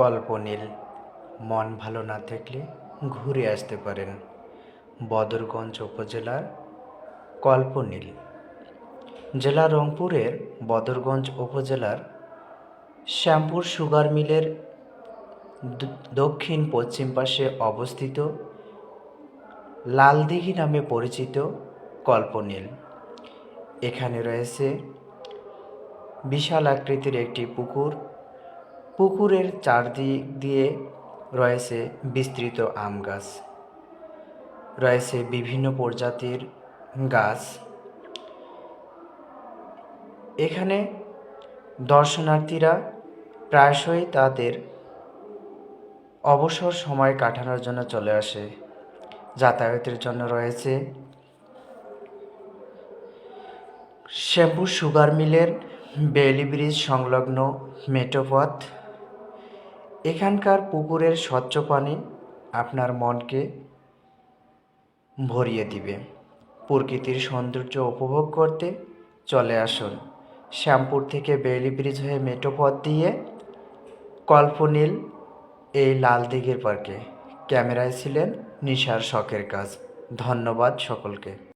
কল্পনীল মন ভালো না থাকলে ঘুরে আসতে পারেন। বদরগঞ্জ উপজেলার কল্পনীল জেলা রংপুরের বদরগঞ্জ উপজেলার শ্যামপুর সুগার মিলের দক্ষিণ পশ্চিম পাশে অবস্থিত লালদিঘি নামে পরিচিত কল্পনীল এখানে রয়েছে বিশাল আকৃতির একটি পুকুর পুকুরের চারদিক দিয়ে রয়েছে বিস্তৃত আম গাছ। রয়েছে বিভিন্ন প্রজাতির গাছ। এখানে দর্শনার্থীরা প্রায়শই তাদের অবসর সময় কাটানোর জন্য চলে আসে। যাতায়াতের জন্য রয়েছে শ্যাম্পু সুগার মিলের বেলি ব্রিজ সংলগ্ন মেটোপথ এখানকার পুকুরের স্বচ্ছ পানি আপনার মনকে ভরিয়ে দিবে। প্রকৃতির সৌন্দর্য উপভোগ করতে চলে আসুন। শ্যামপুর থেকে বেইলি ব্রিজ হয়ে মেটোপথ দিয়ে কল্পনীল এই লাল দিঘির পার্কে। ক্যামেরায় ছিলেন নিশার শখের কাজ। ধন্যবাদ সকলকে।